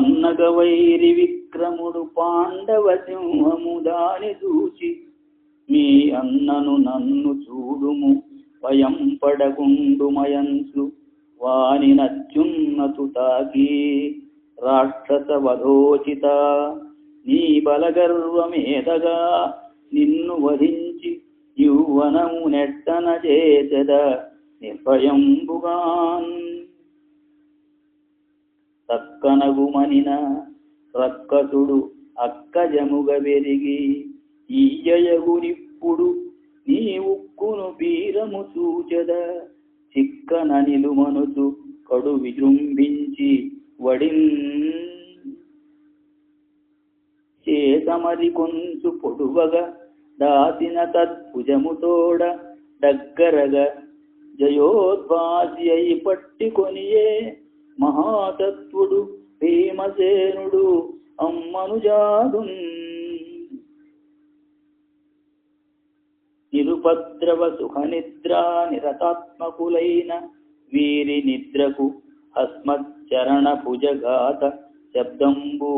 పన్నగ వైరి విక్రముడు పాండవ సింహము దాని చూచి మీ అన్నను నన్ను చూడుము భయం పడగుండు మయంసు వాని నచ్చున్నతు తాకి రాక్షస వధోచిత నీ బలగర్వమేదగా నిన్ను వధించి యువనము నెట్టన చేసెద నిర్భయంబుగాన్ తక్కనగుమనిన రక్కసుడు అక్కజముగ వెరిగి ఈయగునిప్పుడు నీ ఉక్కును బీరము సూచద చిక్కన నిలుమనుచు కడు విజృంభించి వడిన్. చేతమది కొంచు పొడువగా దాసిన తద్భుజముతోడ దగ్గరగా జయోద్వాసి అయి పట్టికొనియే మహాతత్వుడు భీమసేనుడు అమ్మనుజాదు నిరుపద్రవ సుఖ నిద్రా నిరతాత్మకులైన వీరి నిద్రకు అస్మచ్చరణ భుజగాత శబ్దంబు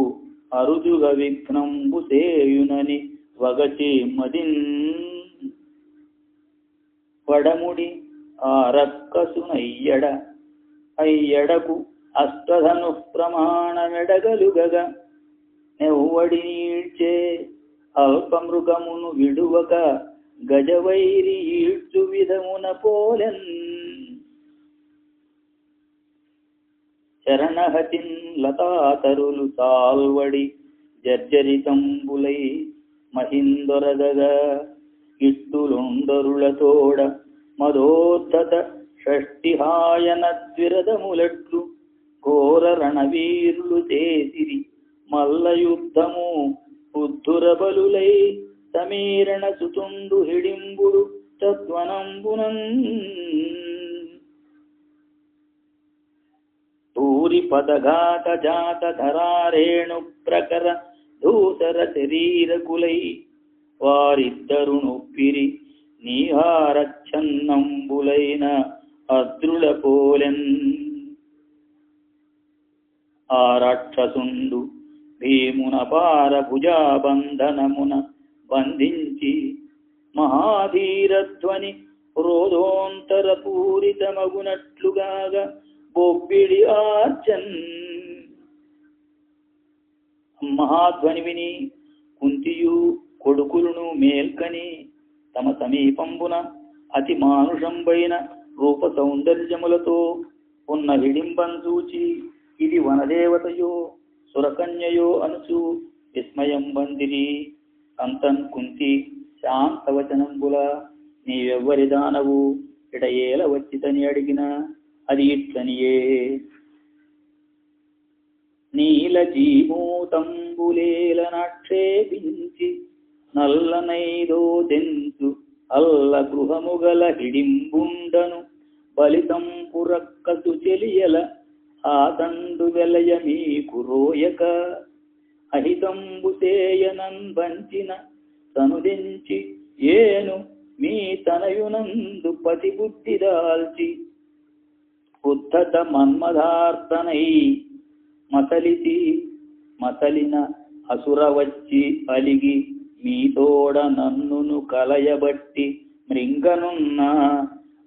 అరుదుగ విఘ్నంబు సేయునని వగచి మదిన్. వడముడి ఆ రక్కసునయ్యడ అయ్యడకు అష్టధను ప్రమాణమెడగలుగగ నెవ్వడి ఈడ్చే అల్పమృగమును విడువక గజవైరి ఈడ్చు విధమున పోలెన్. శరణహతిన్ లతాతరులు తాల్వడి జర్జరితంబులై మహిందొరగగా. ఇట్టులుండరులతోడ మదోద్ధత షష్టిహాయన ద్విరదములట్లు ఘోర రణవీరులు చేసిరి మల్ల యుద్ధము. ఉద్ధుర బలులై సమీరణ సుతుండు హిడింబుడు తద్వనంబునం. తూరి పదఘాత జాత ధరారేణు ప్రకర ధూసర శరీరకులై వారిద్దరు నొప్పిరి నీహారచ్ఛన్నంబులైన అద్రుల పోలెన్. ఆ రాక్షసుండు భీమున పార భుజాబంధనమున బంధించి మహాధీరధ్వని క్రోధోంతర పూరితమగునట్లుగాగా బొబ్బిడి ఆర్చన్. మహాధ్వని విని కుంతియు కొడుకులను మేల్కని తమ సమీపంబున అతి మానుషంబైన రూప సౌందర్యములతో ఉన్న హిడింబం చూచి ఇది వనదేవతయో సురకన్యయో అనుచు. విస్మయం వందిరి అంతన్ కుంతి శాంతవచనంబుల. నీవెవ్వరి దానవు? ఇడయేల వచ్చితని అడిగిన. అది ఇట్లనియే. నీల జీమూతంబులేల నాక్షేపించి నల్లనైదో దెంతు అల్ల గృహముగల హిడింబుండను. బలితం పురక్కసు చెలియల ఆ తండు వెలయ మీకు రోయక. అహితంబు సేయనన్ వంచిన తనుదించి ఏను మీ తనయునందు పతి బుద్ధి దాల్చి. ఉద్ధత మన్మధార్తనై మసలితి మసలిన అసుర వచ్చి అలిగి మీతోడ నన్నును కలయబట్టి మృంగనున్న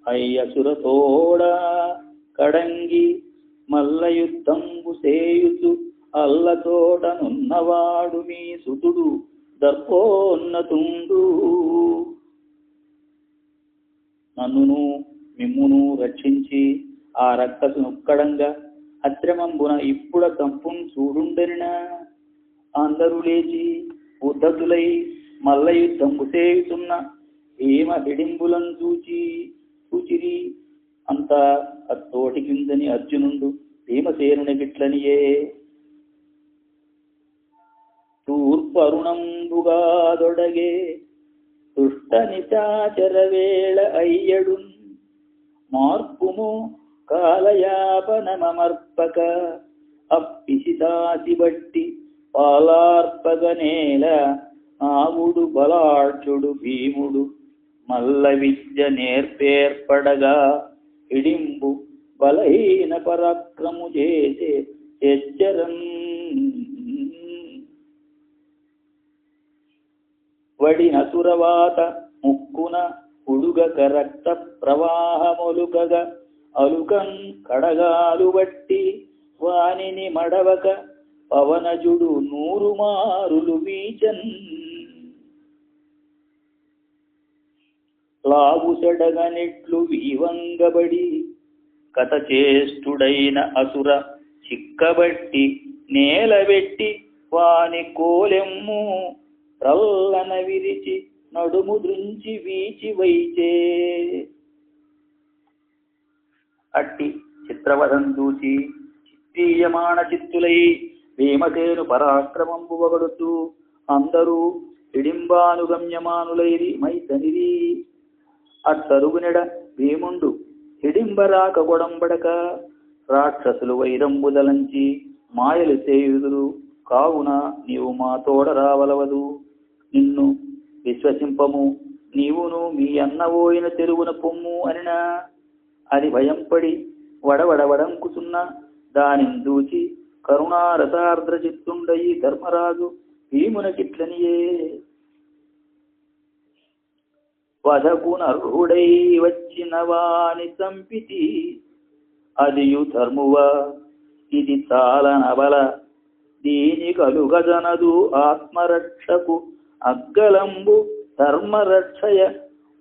అయ్యసురతోడ కడంగి మల్ల యుద్ధంబు సేయుచు అల్లతోడనున్నవాడు మీ సుతుడు దర్పోన్నతుండు. నన్నును మిమ్మును రక్షించి ఆ రక్కసు నొక్కడంగా అత్రమంబున ఇప్పుడ కంపుం చూడుండనినా అందరూ లేచి ఉద్ధతులై మల్ల యుద్ధంబు సేయుతున్న ఏమ హిడింబులం చూచి చూచిరి అంత అత్తోటి కిందని అర్జునుండు భీమసేనుని గిట్లనియే తూర్పరుణంబుగాదొడగే దుష్ట నిశాచర వేళ మార్పుము కాలయాపనమర్పక అప్పిసిదాసి బట్టి పాలార్పగ నేల ఆవుడు బలాఢ్యుడు భీముడు మల్ల విద్య నేర్పేర్పడగా ఇడింబు బలహీన పరాక్రము చేసే వడిన సురవాత ముక్కున ఉడుగక రక్త ప్రవాహమొలుకగ అలుకం కడగాలు బట్టి వానిని మడవక పవనజుడు నూరు మారులు వీచన్. లావు వీవంగబడి కథ చేష్టుడైన అసుర చిక్కబట్టి నేలబెట్టి వాని కోలెమ్ము ప్రల్లన విరిచి నడుము దృంచి వీచి వైచే. అట్టి చిత్రవధం చూచి చిత్రీయమాణ చిత్తులై భీమసేను పరాక్రమంబు వగడుతూ అందరూ హిడింబానుగమ్యమానులైరి మైతనిరి. అట్టరుగునెడ భీముండు హిడింబరాక గొడంబడక. రాక్షసులు వైరంబుదలంచి మాయలు చేయుదురు. కావున నీవు మా తోడ రావలవదు. నిన్ను విశ్వసింపము. నీవును మీ అన్నవోయిన తెరువున పొమ్ము అనినా. అది భయంపడి వడవడవడంకుతున్న దానిని దూచి కరుణారసార్ద్రచిత్తుండయి ధర్మరాజు భీమునకిట్లనియే. వధకునర్హుడై వచ్చిన వాని సంపితి. అదియు ధర్మువ ఇది చాలనబల దీని కలుగజనదు ఆత్మరక్షకు అగ్గలంబు ధర్మరక్షయ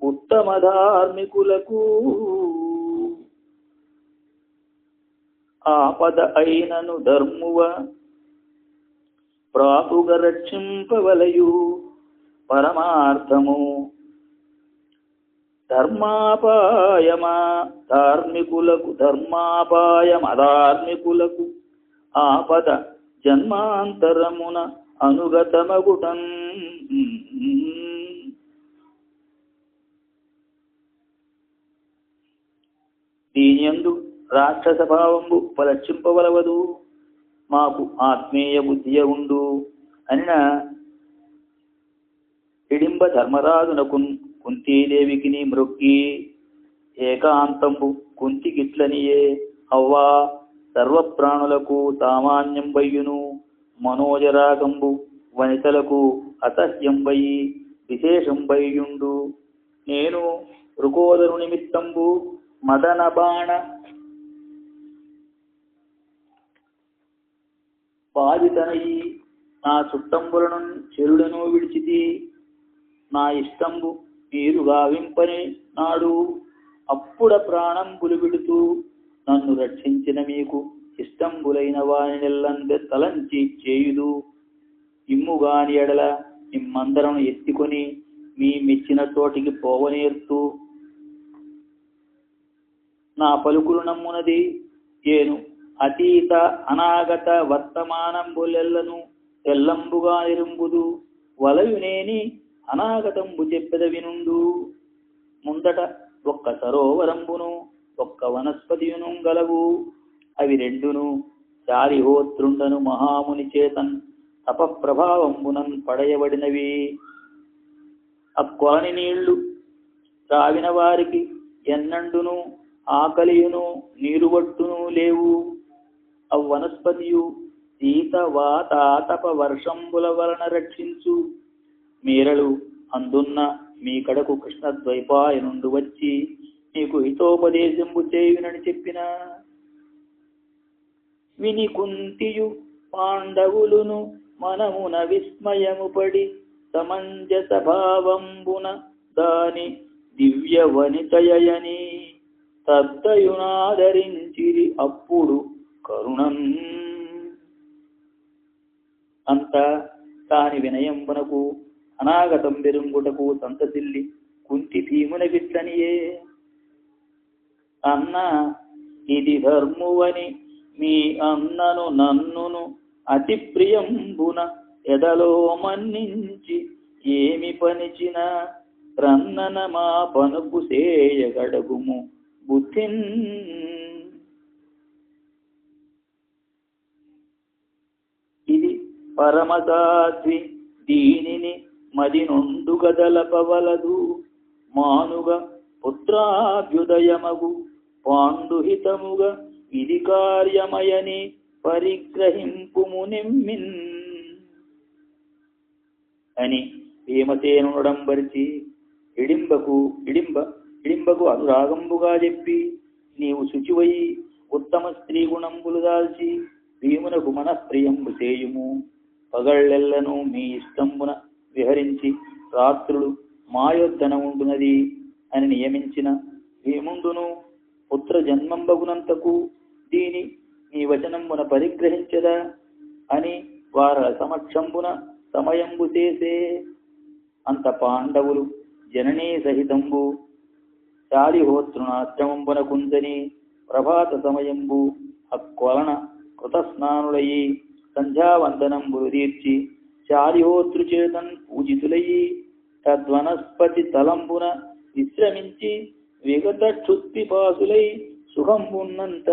ఉత్తమ ధార్మికులకు. ఆపద అయినను ధర్మువ ప్రాపుగ రక్షింపవలయు పరమార్థము. ధర్మాపాయమా. ధార్మికులకు ధర్మాపాయం అధార్మికులకు ఆపద జన్మాంతరమున అనుగతమగుటం. దీనియందు రాక్షస భావంబు పలక్షింపవలవదు మాకు ఆత్మీయ బుద్ధియ ఉండు. అనిన హిడింబ ధర్మరాజునకు కుంతీదేవికి మృగ్గి ఏకాంతంబు కుంతి గిట్లనియే అవ్వా సర్వప్రాణులకు సామాన్యం వయ్యును మనోజరాగంబు వనితలకు అసహ్యంబయి విశేషంబయ్యుండు. నేను రుకోదరు నిమిత్తంబు మదన బాణ బాధితనయి నా చుట్టంబులను చెరుడను విడిచితి నా ఇష్టంబు మీరు గావింపని నాడు అప్పుడ ప్రాణం విడుతూ నన్ను రక్షించిన మీకు ఇష్టంబులైన వాని నెల్లందే తలంచి చేయుదు. ఇమ్ముగాని ఎడల నిమ్మందరం ఎత్తుకొని మీ మెచ్చిన చోటికి పోవనేర్తూ. నా పలుకులు నమ్మునది ఏను అతీత అనాగత వర్తమానంబులెల్లను తెల్లంబుగా నిరుంబుదు. వలయునేని అనాగతంబు చెప్పెద వినుండు. ముందట ఒక్క సరోవరంబును ఒక్క వనస్పతియును గలవు. అవి రెండును చారిహోత్రుండను మహాముని చేతన్ తపప్రభావంబునన్ పడయబడినవి. అక్వాని నీళ్ళు త్రావిన వారికి ఎన్నండును ఆకలియును నీరువట్టును లేవు. అవ్వనస్పతియు సీత వాత తప వర్షంబుల వలన రక్షించు. మీరలు అందున్న మీ కడకు కృష్ణద్వైపాయనుండు వచ్చి నీకు హితోపదేశంబు చేయునని చెప్పిన. విని కుంతియు పాండవులును మనమున విస్మయము పడి సమంజస భావంబున దాని దివ్య వనితయని తద్దయునాదరించిరి అప్పుడు కరుణం. అంత కాని వినయంబునకు అనాగతం బెరుంగుటకు సంతసిల్లి కుంతి భీమునగిట్లనియే అన్న ఇది ధర్మువని మీ అన్నను నన్నును అతి ప్రియంబున ఎదలో మన్నించి ఏమి పనిచిన రన్నన మా పనుపు సేయగడగుము బుద్ధిన్. ఇది పరమసాధ్వి దీనిని మది నుండు మానుగ పుత్రాభ్యుదయమగు పాండుహితముగ ఇది కార్యమయని పరిగ్రహింపుము నిమ్మిన్. అని భీమసేనుడంబరిచి ఇడింబకు ఇడింబ ఇడింబకు అనురాగంబుగా చెప్పి నీవు శుచివై ఉత్తమ స్త్రీ గుణంబులు దాల్చి భీమునకు మనఃప్రియంబు చేయుము. పగళ్ళెల్లను మీ ఇష్టంబున విహరించి రాత్రులు మాయోద్ధన ఉంటున్నది అని నియమించిన భీముండును పుత్ర జన్మంబగునంతకు దీని నీ వచనంబున పరిగ్రహించదా అని వార సమక్షంబున సమయంబు చేసే అంత పాండవులు జననీ సహితంబు చాలిహోత్రునాశ్రమంబున కుందని ప్రభాత సమయంబు అక్కొలన కృతస్నానులయి సంధ్యావందనంబులు తీర్చి చారిహోతృచేతన్ పూజితులయ్యి తద్వనస్పతి తలంబున విశ్రమించి విగత క్షుత్తిపాసులై సుఖంబున్నంత.